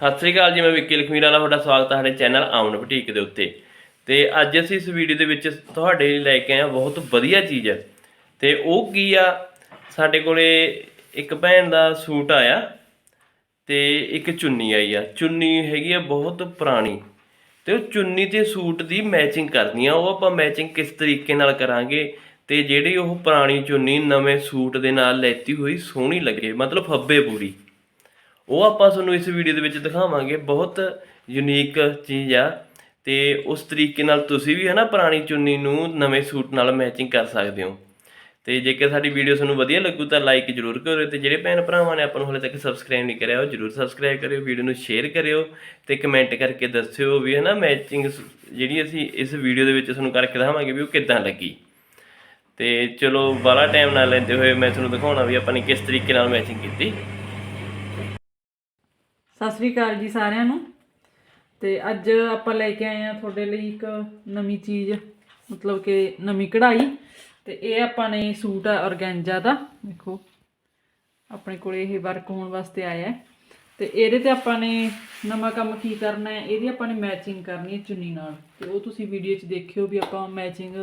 ਸਤਿ ਸ੍ਰੀ ਅਕਾਲ ਜੀ, ਮੈਂ ਵਿੱਕੀ ਲਖਮੀਰ ਵਾਲਾ ਤੁਹਾਡਾ ਸਵਾਗਤ ਹੈ ਸਾਡੇ ਚੈਨਲ ਆਮਨ ਬੁਟੀਕ ਦੇ ਉੱਤੇ। ਤੇ ਅੱਜ ਅਸੀਂ ਇਸ ਵੀਡੀਓ ਦੇ ਵਿੱਚ ਤੁਹਾਡੇ ਲਈ ਲੈ ਕੇ ਆਏ ਹਾਂ ਬਹੁਤ ਵਧੀਆ ਚੀਜ਼। ਹੈ ਤੇ ਉਹ ਕੀ ਆ? ਸਾਡੇ ਕੋਲੇ ਇੱਕ ਭੈਣ ਦਾ ਸੂਟ ਆਇਆ ਤੇ ਇੱਕ ਚੁੰਨੀ ਆਈ ਆ। ਚੁੰਨੀ ਹੈਗੀ ਆ ਬਹੁਤ ਪੁਰਾਣੀ। ਤੇ ਉਹ ਚੁੰਨੀ ਤੇ ਸੂਟ ਦੀ ਮੈਚਿੰਗ ਕਰਨੀ ਆ। ਉਹ ਆਪਾਂ ਮੈਚਿੰਗ ਕਿਸ ਤਰੀਕੇ ਨਾਲ ਕਰਾਂਗੇ? ਤੇ ਜਿਹੜੀ ਉਹ ਪੁਰਾਣੀ ਚੁੰਨੀ ਨਵੇਂ ਸੂਟ ਦੇ ਨਾਲ ਲੈਤੀ ਹੋਈ ਸੋਹਣੀ ਲੱਗੇ। ਮਤਲਬ ਫੱਬੇ ਪੂਰੀ। ਉਹ ਆਪਾਂ ਤੁਹਾਨੂੰ ਇਸ ਵੀਡੀਓ ਦੇ ਵਿੱਚ ਦਿਖਾਵਾਂਗੇ, ਬਹੁਤ ਯੂਨੀਕ ਚੀਜ਼ ਆ ਤੇ ਉਸ ਤਰੀਕੇ ਨਾਲ ਤੁਸੀਂ ਵੀ ਹਨਾ ਪੁਰਾਣੀ ਚੁੰਨੀ ਨੂੰ ਨਵੇਂ ਸੂਟ ਨਾਲ ਮੈਚਿੰਗ ਕਰ ਸਕਦੇ ਹੋ। ਤੇ ਜੇਕਰ ਸਾਡੀ ਵੀਡੀਓ ਤੁਹਾਨੂੰ ਵਧੀਆ ਲੱਗੂ ਤਾਂ ਲਾਈਕ ਜ਼ਰੂਰ ਕਰਿਓ ਤੇ ਜਿਹੜੇ ਭੈਣ ਭਰਾਵਾਂ ਨੇ ਆਪਾਂ ਨੂੰ ਹਲੇ ਤੱਕ ਸਬਸਕ੍ਰਾਈਬ ਨਹੀਂ ਕਰਿਆ, ਉਹ ਜ਼ਰੂਰ ਸਬਸਕ੍ਰਾਈਬ ਕਰਿਓ ਵੀਡੀਓ ਨੂੰ ਸ਼ੇਅਰ ਕਰਿਓ ਤੇ ਕਮੈਂਟ ਕਰਕੇ ਦੱਸਿਓ ਵੀ ਹਨਾ ਮੈਚਿੰਗ ਜਿਹੜੀ ਅਸੀਂ ਇਸ ਵੀਡੀਓ ਦੇ ਵਿੱਚ ਤੁਹਾਨੂੰ ਕਰਕੇ ਦਿਖਾਵਾਂਗੇ ਵੀ ਉਹ ਕਿੱਦਾਂ ਲੱਗੀ। ਤੇ ਚਲੋ ਬਾਲਾ ਟਾਈਮ ਨਾ ਲੈਂਦੇ ਹੋਏ ਮੈਂ ਤੁਹਾਨੂੰ ਦਿਖਾਉਣਾ ਵੀ ਆਪਾਂ ਨੇ ਕਿਸ ਤਰੀਕੇ ਨਾਲ ਮੈਚਿੰਗ ਕੀਤੀ। ਸਤਿ ਸ੍ਰੀ ਅਕਾਲ ਜੀ ਸਾਰਿਆਂ ਨੂੰ। ਤੇ ਅੱਜ ਆਪਾਂ ਲੈ ਕੇ ਆਏ ਆ ਤੁਹਾਡੇ ਲਈ ਇੱਕ ਨਵੀਂ ਚੀਜ਼ ਮਤਲਬ ਕਿ ਨਵੀਂ ਕਢਾਈ। ਤੇ ਇਹ ਆਪਾਂ ਨੇ ਸੂਟ ਆ ਔਰਗੈਂਜਾ ਦਾ। ਦੇਖੋ ਆਪਣੇ ਕੋਲੇ ਇਹ ਵਰਕ ਹੋਣ ਵਾਸਤੇ ਆਇਆ ਹੈ। ਤੇ ਇਹਦੇ ਤੇ ਆਪਾਂ ਨੇ ਨਵਾਂ ਕੰਮ ਕੀ ਕਰਨਾ ਹੈ ਇਹਦੀ ਆਪਾਂ ਨੇ ਮੈਚਿੰਗ ਕਰਨੀ ਹੈ ਚੁੰਨੀ ਨਾਲ। ਤੇ ਉਹ ਤੁਸੀਂ ਵੀਡੀਓ 'ਚ ਦੇਖਿਓ ਵੀ ਆਪਾਂ ਮੈਚਿੰਗ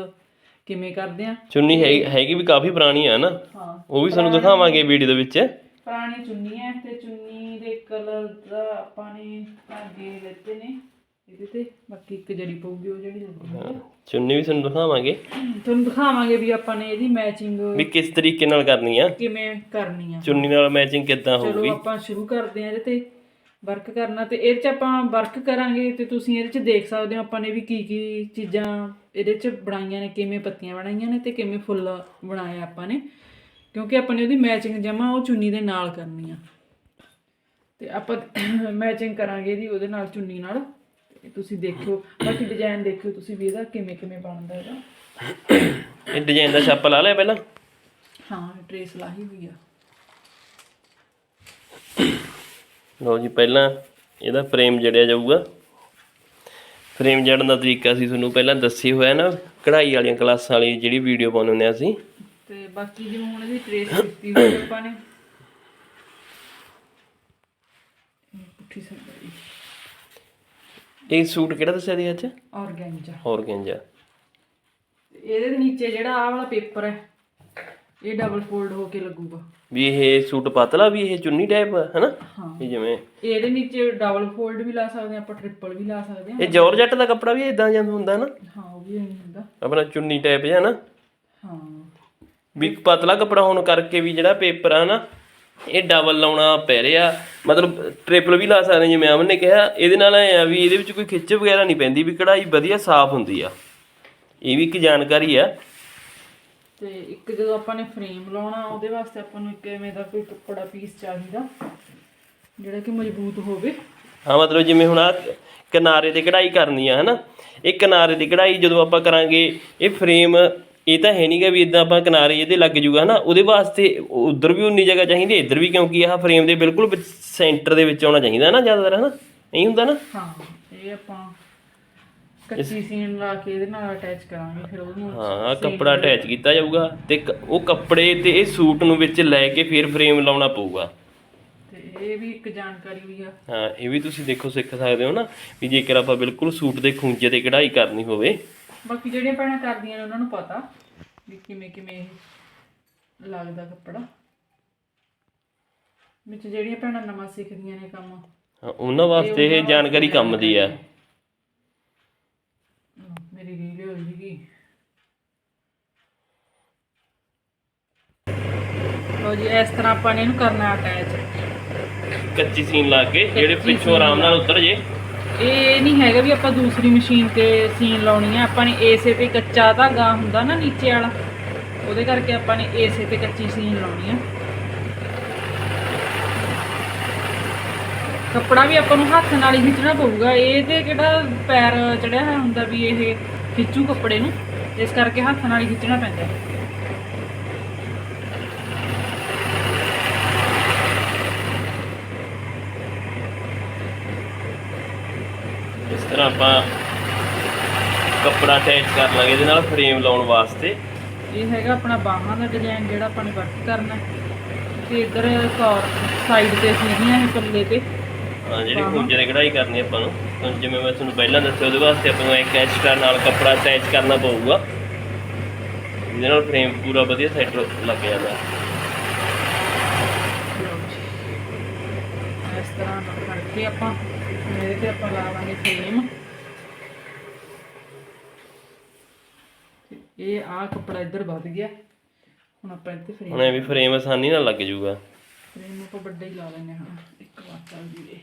ਕਿਵੇਂ ਕਰਦੇ ਆ ਚੁੰਨੀ ਹੈਗੀ ਵੀ ਕਾਫੀ ਪੁਰਾਣੀ ਆ ਨਾ। ਹਾਂ ਉਹ ਵੀ ਤੁਹਾਨੂੰ ਦਿਖਾਵਾਂਗੇ ਵੀਡੀਓ ਦੇ ਵਿੱਚ। ਪੁਰਾਣੀ ਚੁੰਨੀ ਹੈ ਤੇ ਚੁੰਨੀ ਕਲਰ ਦਾ ਆਪਾਂ ਨੇ ਧਾਗੇ ਲੈਤੇ ਨੇ। ਇਹਦੇ ਤੇ ਬਾਕੀ ਇੱਕ ਜੜੀ ਪਊਗੀ ਉਹ ਜਿਹੜੀ ਲੱਗਣੀ ਹੈ ਚੁੰਨੀ ਵੀ ਤੁਹਾਨੂੰ ਦਿਖਾਵਾਂਗੇ। ਤੁਹਾਨੂੰ ਦਿਖਾਵਾਂਗੇ ਵੀ ਆਪਾਂ ਨੇ ਇਹਦੀ ਮੈਚਿੰਗ ਵੀ ਕਿਸ ਤਰੀਕੇ ਨਾਲ ਕਰਨੀ ਆ। ਕਿਵੇਂ ਕਰਨੀ ਆ। ਚੁੰਨੀ ਨਾਲ ਮੈਚਿੰਗ ਕਿੱਦਾਂ ਚਲੋ ਹੋਊਗੀ? ਆਪਾਂ ਸ਼ੁਰੂ ਕਰਦੇ ਆ ਇਹਦੇ ਤੇ ਵਰਕ ਕਰਨਾ ਤੇ ਇਹਦੇ ਚ ਆਪਾਂ ਵਰਕ ਕਰਾਂਗੇ ਤੇ ਤੁਸੀਂ ਇਹਦੇ ਚ ਦੇਖ ਸਕਦੇ ਹੋ ਆਪਾਂ ਨੇ ਵੀ ਕੀ ਕੀ ਚੀਜ਼ਾਂ ਇਹਦੇ ਚ ਬਣਾਈਆਂ ਨੇ ਕਿਵੇਂ ਪੱਤੀਆਂ ਬਣਾਈਆਂ ਨੇ ਤੇ ਕਿਵੇਂ ਫੁੱਲ ਬਣਾਏ ਆਪਾਂ ਨੇ। ਕਿਉਂਕਿ ਆਪਾਂ ਨੇ ਉਹਦੀ ਮੈਚਿੰਗ ਜਮਾ ਉਹ ਚੁੰਨੀ ਦੇ ਨਾਲ ਕਰਨੀ ਆ। ਤੇ ਆਪਾਂ ਮੈਚਿੰਗ ਕਰਾਂਗੇ ਇਹਦੀ ਉਹਦੇ ਨਾਲ ਚੁੰਨੀ ਨਾਲ। ਤੁਸੀਂ ਦੇਖਿਓ ਬਾਕੀ ਡਿਜ਼ਾਈਨ ਦੇਖਿਓ ਤੁਸੀਂ ਵੀ ਇਹਦਾ ਕਿਵੇਂ ਕਿਵੇਂ ਬਣਦਾ ਇਹਦਾ। ਇਹ ਡਿਜ਼ਾਈਨ ਦਾ ਛਾਪਾ ਲਾ ਲਿਆ ਪਹਿਲਾਂ? ਹਾਂ ਟਰੇਸ ਲਾਹੀ ਹੋਈ ਆ। ਲਓ ਜੀ ਪਹਿਲਾਂ ਇਹਦਾ ਫਰੇਮ ਜੜਿਆ ਜਾਊਗਾ। ਫਰੇਮ ਜੜਨ ਦਾ ਤਰੀਕਾ ਸੀ ਤੁਹਾਨੂੰ ਪਹਿਲਾਂ ਦੱਸੀ ਹੋਇਆ ਨਾ ਕਢਾਈ ਵਾਲੀਆਂ ਕਲਾਸਾਂ ਵਾਲੀ ਜਿਹੜੀ ਵੀਡੀਓ ਪਾਉਂਦੇ ਹੁੰਦੇ ਆ ਅਸੀਂ। ਤੇ ਬਾਕੀ ਜਿਵੇਂ ਹੁਣ ਇਹਦੀ ਟਰੇਸ ਕੀਤੀ ਹੋਈ ਆਪਾਂ ਨੇ ਸਾਈਡ ਇਹ ਸੂਟ ਕਿਹੜਾ ਦੱਸਿਆ ਦੀ ਅੱਜ? ਔਰਗੈਂਜਾ। ਔਰਗੈਂਜਾ। ਇਹਦੇ ਦੇ ਨੀਚੇ ਜਿਹੜਾ ਆਹ ਵਾਲਾ ਪੇਪਰ ਹੈ ਇਹ ਡਬਲ ਫੋਲਡ ਹੋ ਕੇ ਲੱਗੂਗਾ। ਵੀ ਇਹ ਸੂਟ ਪਤਲਾ ਵੀ ਇਹ ਚੁੰਨੀ ਟਾਈਪ ਹੈ ਨਾ ਹਾਂ। ਇਹ ਜਿਵੇਂ ਇਹਦੇ ਨੀਚੇ ਡਬਲ ਫੋਲਡ ਵੀ ਲਾ ਸਕਦੇ ਹਾਂ ਆਪਾਂ ਟ੍ਰਿਪਲ ਵੀ ਲਾ ਸਕਦੇ ਹਾਂ। ਇਹ ਜੋਰਜੱਟ ਦਾ ਕੱਪੜਾ ਵੀ ਇਦਾਂ ਜਾਂ ਹੁੰਦਾ ਨਾ? ਹਾਂ ਉਹ ਵੀ ਨਹੀਂ ਹੁੰਦਾ। ਆਪਣਾ ਚੁੰਨੀ ਟਾਈਪ ਜਿਹਾ ਨਾ? ਹਾਂ। ਵੀ ਪਤਲਾ ਕੱਪੜਾ ਹੋਣ ਕਰਕੇ ਵੀ ਜਿਹੜਾ ਪੇਪਰ ਆ ਨਾ ਇਹ ਡਬਲ ਲਾਉਣਾ ਪੈ ਰਿਹਾ। ਮਤਲਬ ਟ੍ਰਿਪਲ ਵੀ ਲਾ ਸਕਦੇ ਜਿਵੇਂ ਅਮਨ ਨੇ ਕਿਹਾ। ਇਹਦੇ ਨਾਲ ਐ ਆ ਵੀ ਇਹਦੇ ਵਿੱਚ ਕੋਈ ਖਿੱਚ ਵਗੈਰਾ ਨਹੀਂ ਪੈਂਦੀ ਵੀ ਕਢਾਈ ਵਧੀਆ ਸਾਫ਼ ਹੁੰਦੀ ਆ। ਇਹ ਵੀ ਇੱਕ ਜਾਣਕਾਰੀ ਆ। ਤੇ ਇੱਕ ਜਦੋਂ ਆਪਾਂ ਨੇ ਫਰੇਮ ਲਾਉਣਾ ਉਹਦੇ ਵਾਸਤੇ ਆਪਾਂ ਨੂੰ ਇੱਕ ਐਵੇਂ ਦਾ ਕੋਈ ਕੱਪੜਾ ਪੀਸ ਚਾਹੀਦਾ ਜਿਹੜਾ ਕਿ ਮਜ਼ਬੂਤ ਹੋਵੇ। ਹਾਂ ਮਤਲਬ ਜਿਵੇਂ ਹੁਣ ਆ ਕਿਨਾਰੇ ਤੇ ਕਢਾਈ ਕਰਨੀ ਆ ਹਨਾ? ਇਹ ਕਿਨਾਰੇ ਦੀ ਕਢਾਈ ਜਦੋਂ ਆਪਾਂ ਕਰਾਂਗੇ ਇਹ ਫਰੇਮ ਇਹ ਤਾਂ ਹੈ ਨਹੀਂਗਾ ਵੀ ਇਦਾਂ ਆਪਾਂ ਕਿਨਾਰੇ ਇਹਦੇ ਲੱਗ ਜੂਗਾ ਹਨਾ ਉਹਦੇ ਵਾਸਤੇ ਉਧਰ ਵੀ ਉਨੀ ਜਗ੍ਹਾ ਚਾਹੀਦੀ ਹੈ ਇੱਧਰ ਵੀ ਕਿਉਂਕਿ ਆਹ ਫਰੇਮ ਦੇ ਬਿਲਕੁਲ ਸੈਂਟਰ ਦੇ ਵਿੱਚ ਆਉਣਾ ਚਾਹੀਦਾ ਨਾ ਜ਼ਿਆਦਾਤਰ ਹਨਾ ਨਹੀਂ ਹੁੰਦਾ ਨਾ। ਹਾਂ ਇਹ ਆਪਾਂ ਕੱਚੀ ਸੀਨ ਲਾ ਕੇ ਇਹਦੇ ਨਾਲ ਅਟੈਚ ਕਰਾਂਗੇ ਫਿਰ ਉਹਨੂੰ ਹਾਂ ਕੱਪੜਾ ਅਟੈਚ ਕੀਤਾ ਜਾਊਗਾ ਤੇ ਉਹ ਕੱਪੜੇ ਤੇ ਇਹ ਸੂਟ ਨੂੰ ਵਿੱਚ ਲੈ ਕੇ ਫਿਰ ਫਰੇਮ ਲਾਉਣਾ ਪਊਗਾ। ਤੇ ਇਹ ਵੀ ਇੱਕ ਜਾਣਕਾਰੀ ਹੋਈ ਆ। ਹਾਂ ਇਹ ਵੀ ਤੁਸੀਂ ਦੇਖੋ ਸਿੱਖ ਸਕਦੇ ਹੋ ਨਾ ਵੀ ਜੇਕਰ ਆਪਾਂ ਬਿਲਕੁਲ ਸੂਟ ਦੇ ਖੂੰਜੇ ਤੇ ਕਢਾਈ ਕਰਨੀ ਹੋਵੇ ਬਾਕੀ ਜਿਹੜੀਆਂ ਭੈਣਾਂ ਕਰਦੀਆਂ ਨੇ ਉਹਨਾਂ ਨੂੰ ਪਤਾ ਵੀ ਕਿਵੇਂ ਕਿਵੇਂ ਇਹ ਲੱਗਦਾ ਕੱਪੜਾ। ਵਿੱਚ ਜਿਹੜੀਆਂ ਭੈਣਾਂ ਨਵਾਂ ਸਿੱਖਦੀਆਂ ਨੇ ਕੰਮ। ਹਾਂ, ਉਹਨਾਂ ਵਾਸਤੇ ਇਹ ਜਾਣਕਾਰੀ ਕੰਮ ਦੀ ਆ। ਮੇਰੀ ਰੀਲ ਹੋ ਜੀਗੀ ਲੋ ਜੀ ਇਸ ਤਰ੍ਹਾਂ ਆਪਾਂ ਨੇ ਇਹਨੂੰ ਕਰਨਾ ਅਟੈਚ ਕੱਚੀ ਸੀਨ ਲਾ ਕੇ ਜਿਹੜੇ ਪਿੱਛੋਂ ਆਰਾਮ ਨਾਲ ਉਤਰ ਜੇ। ਇਹ ਨਹੀਂ ਹੈਗਾ ਵੀ ਆਪਾਂ ਦੂਸਰੀ ਮਸ਼ੀਨ ਤੇ ਸੀਨ ਲਾਉਣੀ ਹੈ ਆਪਾਂ ਨੇ ਏਸੇ ਤੇ ਕੱਚਾ ਧਾਗਾ ਹੁੰਦਾ ਨਾ ਨੀਚੇ ਵਾਲਾ, ਉਹਦੇ ਕਰਕੇ ਆਪਾਂ ਨੇ ਏਸੇ ਤੇ ਕੱਚੀ ਸੀਨ ਲਾਉਣੀ ਹੈ ਕੱਪੜਾ ਵੀ ਆਪਾਂ ਨੂੰ ਹੱਥ ਨਾਲ ਹੀ ਖਿੱਚਣਾ ਪਊਗਾ, ਇਹ ਤੇ ਕਿਹੜਾ ਪੈਰ ਚੜਿਆ ਹੋਇਆ ਹੁੰਦਾ ਵੀ ਇਹ ਖਿੱਚੂ ਕੱਪੜੇ ਨੂੰ, ਇਸ ਕਰਕੇ ਹੱਥ ਨਾਲ ਹੀ ਖਿੱਚਣਾ ਪੈਂਦਾ ਹੈ। ਇਸ ਤਰ੍ਹਾਂ ਆਪਾਂ ਕੱਪੜਾ ਅਟੈਚ ਕਰ ਲਾਂਗੇ ਇਹਦੇ ਨਾਲ ਫਰੇਮ ਲਾਉਣ ਵਾਸਤੇ। ਇਹ ਹੈਗਾ ਆਪਣਾ ਬਾਹਾਂ ਦਾ ਡਿਜ਼ਾਈਨ ਜਿਹੜਾ ਆਪਾਂ ਨੇ ਵਰਕ ਕਰਨਾ। ਤੇ ਇਧਰ ਕੌਰ ਸਾਈਡ ਤੇ ਸੀਗੀਆਂ ਇਹ ਪੱਲੇ ਤੇ। ਹਾਂ ਜਿਹੜੀ ਖੂੰਜੇ ਦੀ ਕਢਾਈ ਕਰਨੀ ਆਪਾਂ ਨੂੰ। ਜਿਵੇਂ ਮੈਂ ਤੁਹਾਨੂੰ ਪਹਿਲਾਂ ਦੱਸਿਆ ਉਹਦੇ ਵਾਸਤੇ ਆਪਾਂ ਨੂੰ ਇੱਕ ਐਕਸਟਰਾ ਨਾਲ ਕੱਪੜਾ ਅਟੈਚ ਕਰਨਾ ਪਊਗਾ। ਜਿਹਦੇ ਨਾਲ ਫਰੇਮ ਪੂਰਾ ਵਧੀਆ ਸੈੱਟ ਲੱਗ ਜਾਂਦਾ। ਇਸ ਤਰ੍ਹਾਂ ਕਰਕੇ ਆਪਾਂ ਇਹਦੇ ਤੇ ਆਪਾਂ ਲਾਵਾਂਗੇ ਫਰੇਮ ਇਹ ਆ ਕੱਪੜਾ ਇੱਧਰ ਵੱਧ ਗਿਆ। ਹੁਣ ਆਪਾਂ ਇੱਥੇ ਫਰੇਮ ਹੁਣ ਇਹ ਵੀ ਫਰੇਮ ਆਸਾਨੀ ਨਾਲ ਲੱਗ ਜਾਊਗਾ। ਫਰੇਮ ਆਪਾਂ ਵੱਡਾ ਹੀ ਲਾ ਲੈਣੇ ਹਾਂ। ਇੱਕ ਵਾਰ ਚੱਲ ਜੀਵੇ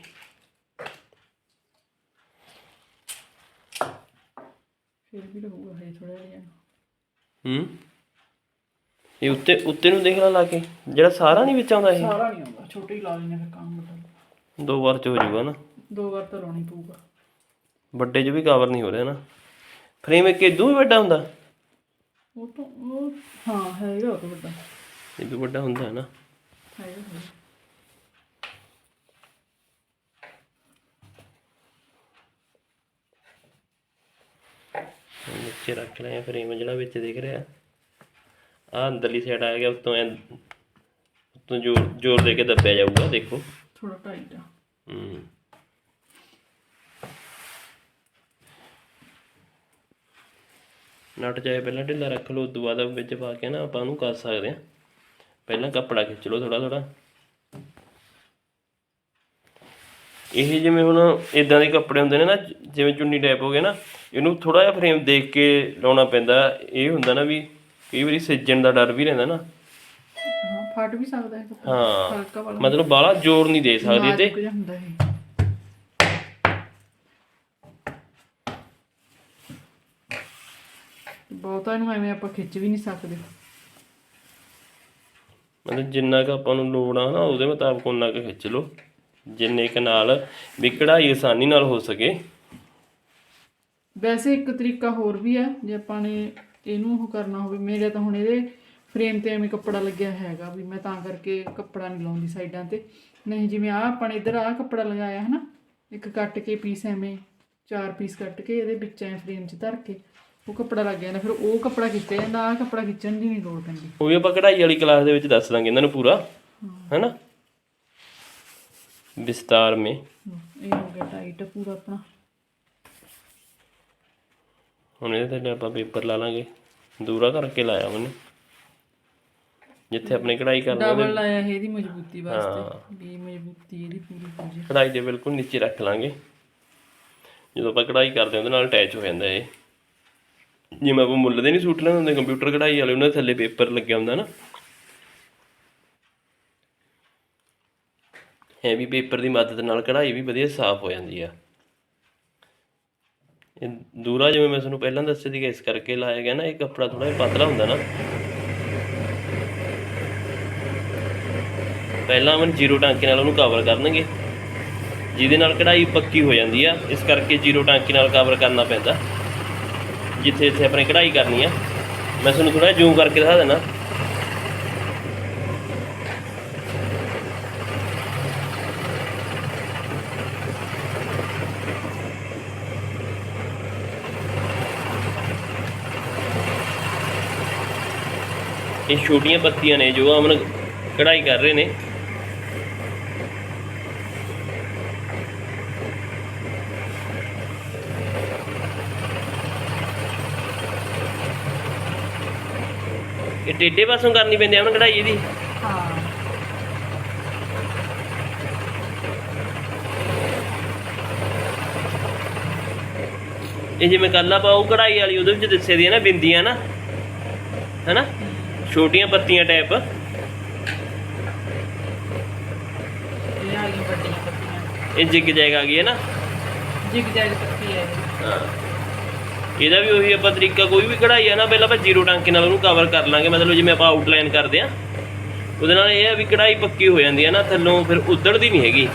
ਫਿਰ ਵੀ ਰਹੂਗਾ ਹੈ ਥੋੜਾ ਜਿਹਾ। ਹੂੰ। ਇਹ ਉੱਤੇ ਉੱਤੇ ਨੂੰ ਦੇਖ ਲਾ ਲਾ ਕੇ। ਜਿਹੜਾ ਸਾਰਾ ਨਹੀਂ ਵਿੱਚ ਆਉਂਦਾ ਇਹ। ਸਾਰਾ ਨਹੀਂ ਆਉਂਦਾ। ਛੋਟਾ ਹੀ ਲਾ ਲੈਣੇ ਫਿਰ ਕੰਮ ਵੱਡਾ ਦੋ ਵਾਰ ਚ ਹੋ ਜਾਊਗਾ ਨਾ। ਦੋ ਵਾਰ ਤਾਂ ਲਾਉਣੀ ਪਊਗਾ। ਵੱਡੇ 'ਚ ਵੀ ਕਵਰ ਨਹੀਂ ਹੋ ਰਿਹਾ ਨਾ। ਫਰੇਮ ਇੱਕ ਇਦੋਂ ਵੀ ਵੱਡਾ ਹੁੰਦਾ। ਉਹ ਤਾਂ ਉਹ ਹਾਂ ਹੈਗਾ ਉਹ ਤਾਂ ਵੱਡਾ। ਇਹ ਵੀ ਵੱਡਾ ਹੁੰਦਾ ਹੈ ਨਾ। ਹੈਗਾ ਹੈਗਾ। ਹੁਣ ਨੀਚੇ ਰੱਖ ਲਿਆ ਫਰੇਮ ਜਿਹੜਾ ਵਿੱਚ ਦਿਖ ਰਿਹਾ। ਆ ਅੰਦਰਲੀ ਸਾਈਡ ਆ ਗਿਆ ਉੱਤੋਂ ਐ ਉੱਤੋਂ ਜੋਰ ਜੋਰ ਦੇ ਕੇ ਦੱਬਿਆ ਜਾਊਗਾ ਦੇਖੋ। ਥੋੜਾ ਟਾਈਟ ਆ। ਹੂੰ। ਨਟ ਚਾਹੇ ਪਹਿਲਾਂ ਢਿੱਲਾ ਰੱਖ ਲਓ ਉਸ ਤੋਂ ਬਾਅਦ ਵਿੱਚ ਪਾ ਕੇ ਨਾ ਆਪਾਂ ਉਹਨੂੰ ਕੱਸ ਸਕਦੇ ਹਾਂ। ਪਹਿਲਾਂ ਕੱਪੜਾ ਖਿੱਚ ਲਓ ਥੋੜਾ ਥੋੜਾ ਇਹ ਜਿਵੇਂ ਹੁਣ ਇਦਾਂ ਦੇ ਕੱਪੜੇ ਹੁੰਦੇ ਨੇ ਨਾ ਜਿਵੇਂ ਚੁੰਨੀ ਟਾਈਪ ਹੋ ਗਏ ਨਾ ਇਹਨੂੰ ਥੋੜਾ ਜਿਹਾ ਫਰੇਮ ਦੇਖ ਕੇ ਲਾਉਣਾ ਪੈਂਦਾ। ਇਹ ਹੁੰਦਾ ਨਾ ਵੀ ਕਈ ਵਾਰੀ ਸਿੱਜਣ ਦਾ ਡਰ ਵੀ ਰਹਿੰਦਾ ਨਾ। ਹਾਂ ਫਟ ਵੀ ਸਕਦਾ ਹੈ ਹਾਂ ਮਤਲਬ ਬਾਹਲਾ ਜ਼ੋਰ ਨਹੀਂ ਦੇ ਸਕਦੀ ਤੇ ਨਾਜ਼ੁਕ ਜਿਹਾ ਹੁੰਦਾ ਹੈ ਬਹੁਤਾ ਇਹਨੂੰ ਐਵੇਂ ਆਪਾਂ ਖਿੱਚ ਵੀ ਨਹੀਂ ਸਕਦੇ। ਮਤਲਬ ਜਿੰਨਾ ਕੁ ਆਪਾਂ ਨੂੰ ਲੋੜ ਆ ਨਾ ਉਹਦੇ ਮੁਤਾਬਕ ਉਨਾ ਕੁ ਖਿੱਚ ਲਓ। ਜਿੰਨੇ ਕੁ ਨਾਲ ਵੀ ਕਢਾਈ ਆਸਾਨੀ ਨਾਲ ਹੋ ਸਕੇ। ਵੈਸੇ ਇੱਕ ਤਰੀਕਾ ਹੋਰ ਵੀ ਹੈ ਜੇ ਆਪਾਂ ਨੇ ਇਹਨੂੰ ਉਹ ਕਰਨਾ ਹੋਵੇ ਮੇਰੇ ਤਾਂ ਹੁਣ ਇਹਦੇ ਫਰੇਮ ਤੇ ਐਵੇਂ ਕੱਪੜਾ ਲੱਗਿਆ ਹੈਗਾ ਵੀ ਮੈਂ ਤਾਂ ਕਰਕੇ ਕੱਪੜਾ ਨਹੀਂ ਲਾਉਂਦੀ ਸਾਈਡਾਂ ਤੇ। ਨਹੀਂ ਜਿਵੇਂ ਆ ਆਪਾਂ ਨੇ ਇੱਧਰ ਆ ਕੱਪੜਾ ਲਗਾਇਆ ਹਨਾ ਇੱਕ ਕੱਟ ਕੇ ਪੀਸ ਐਵੇਂ ਚਾਰ ਪੀਸ ਕੱਟ ਕੇ ਇਹਦੇ ਵਿੱਚ ਐ ਫਰੇਮ 'ਚ ਧਰ ਕੇ। ਉਹ ਕੱਪੜਾ ਲੱਗ ਜਾਂਦਾ ਫਿਰ ਉਹ ਕੱਪੜਾ ਖਿੱਚਿਆ ਜਾਂਦਾ ਆ ਕੱਪੜਾ ਖਿੱਚਣ ਦੀ ਨਹੀਂ ਲੋੜ ਪੈਂਦੀ। ਉਹ ਵੀ ਆਪਾਂ ਕਢਾਈ ਵਾਲੀ ਕਲਾਸ ਦੇ ਵਿੱਚ ਦੱਸ ਦਾਂਗੇ ਇਹਨਾਂ ਨੂੰ ਪੂਰਾ ਹੈਨਾ? ਵਿਸਤਾਰ ਮੇ। ਇਹ ਹੋ ਗਿਆ ਟਾਈਟ ਪੂਰਾ ਆਪਣਾ। ਹੁਣ ਇਹਦੇ ਤੇ ਆਪਾਂ ਪੇਪਰ ਲਾ ਲਾਂਗੇ। ਦੂਰਾ ਕਰਕੇ ਲਾਇਆ ਉਹਨੇ। ਜਿੱਥੇ ਆਪਣੀ ਕਢਾਈ ਕਰਨੀ ਡਬਲ ਲਾਇਆ ਇਹ ਇਹਦੀ ਮਜ਼ਬੂਤੀ ਹਾਂ। ਵਾਸਤੇ ਵੀ ਮਜ਼ਬੂਤੀ ਇਹਦੀ ਪੂਰੀ ਹੋ ਜੇ। ਕਢਾਈ ਦੇ ਬਿਲਕੁਲ ਨੀਚੇ ਰੱਖ ਲਾਂਗੇ। ਜਦੋਂ ਆਪਾਂ ਕਢਾਈ ਕਰਦੇ ਹਾਂ ਉਹਦੇ ਨਾਲ ਅਟੈਚ ਹੋ ਜਾਂਦਾ ਇਹ। ਜਿਵੇਂ ਆਪਾਂ ਮੁੱਲ ਦੇ ਨਹੀਂ ਸੂਟ ਲੈਂਦੇ ਹੁੰਦੇ ਕੰਪਿਊਟਰ ਕਢਾਈ ਵਾਲੇ, ਉਹਨਾਂ ਦੇ ਥੱਲੇ ਪੇਪਰ ਲੱਗਿਆ ਹੁੰਦਾ ਨਾ। ਹੈਵੀ ਪੇਪਰ ਦੀ ਮਦਦ ਨਾਲ ਕਢਾਈ ਵੀ ਵਧੀਆ ਸਾਫ਼ ਹੋ ਜਾਂਦੀ ਆ। ਇਹ ਦੂਰਾ ਜਿਵੇਂ ਮੈਂ ਤੁਹਾਨੂੰ ਪਹਿਲਾਂ ਦੱਸਿਆ ਸੀਗਾ, ਇਸ ਕਰਕੇ ਲਾਇਆ ਗਿਆ ਨਾ, ਇਹ ਕੱਪੜਾ ਥੋੜਾ ਜਿਹਾ ਪਤਲਾ ਹੁੰਦਾ ਨਾ। ਪਹਿਲਾਂ ਮਨ ਜ਼ੀਰੋ ਟਾਂਕੇ ਨਾਲ ਉਹਨੂੰ ਕਵਰ ਕਰਨਗੇ। ਜਿਹਦੇ ਨਾਲ ਕਢਾਈ ਪੱਕੀ ਹੋ ਜਾਂਦੀ ਆ, ਇਸ ਕਰਕੇ ਜ਼ੀਰੋ ਟਾਂਕੇ ਨਾਲ ਕਵਰ ਕਰਨਾ ਪੈਂਦਾ। ਜਿੱਥੇ ਇੱਥੇ ਆਪਣੀ ਕਢਾਈ ਕਰਨੀ ਆ। ਮੈਂ ਤੁਹਾਨੂੰ ਥੋੜਾ ਜ਼ੂਮ ਕਰਕੇ ਦਿਖਾ ਦੇਣਾ ਇਹ ਛੋਟੀਆਂ ਪੱਤੀਆਂ ਨੇ ਜੋ ਅਮਨ ਕਢਾਈ ਕਰ ਰਹੇ ਨੇ। ਟੇਢੇ ਪਾਸੋਂ ਕਰਨੀ ਪੈਂਦੀ ਆ ਅਮਨ ਕਢਾਈ ਇਹਦੀ। ਹਾਂ। ਇਹ ਜਿਵੇਂ ਕੱਲ ਆਪਾਂ ਉਹ ਕਢਾਈ ਵਾਲੀ ਉਹਦੇ ਵਿੱਚ ਦੱਸੇ ਦੀ ਹੈ ਨਾ ਬਿੰਦੀਆਂ ਨਾ। ਹੈਨਾ? ਛੋਟੀਆਂ ਪੱਤੀਆਂ ਟਾਈਪ ਇਹ ਜਿਗ ਜੈਗ ਆ ਗਈ ਹੈ ਨਾ? ਜਿਗ ਜੈਗ ਪੱਤੀ ਹੈ। ਹਾਂ। ਇਹਦਾ ਵੀ ਉਹੀ ਆਪਾਂ ਤਰੀਕਾ, ਕੋਈ ਵੀ ਕਢਾਈ ਆ ਨਾ, ਪਹਿਲਾਂ ਆਪਾਂ ਜ਼ੀਰੋ ਟਾਂਕੇ ਨਾਲ ਉਹਨੂੰ ਕਵਰ ਕਰ ਲਾਂਗੇ। ਮਤਲਬ ਜਿਵੇਂ ਆਪਾਂ ਆਊਟਲਾਈਨ ਕਰਦੇ ਆ, ਉਹਦੇ ਨਾਲ ਇਹ ਆ ਵੀ ਕਢਾਈ ਪੱਕੀ ਹੋ ਜਾਂਦੀ ਹੈ ਨਾ, ਥੱਲੋਂ ਫਿਰ ਉਧੜਦੀ ਨਹੀਂ ਹੈਗੀ।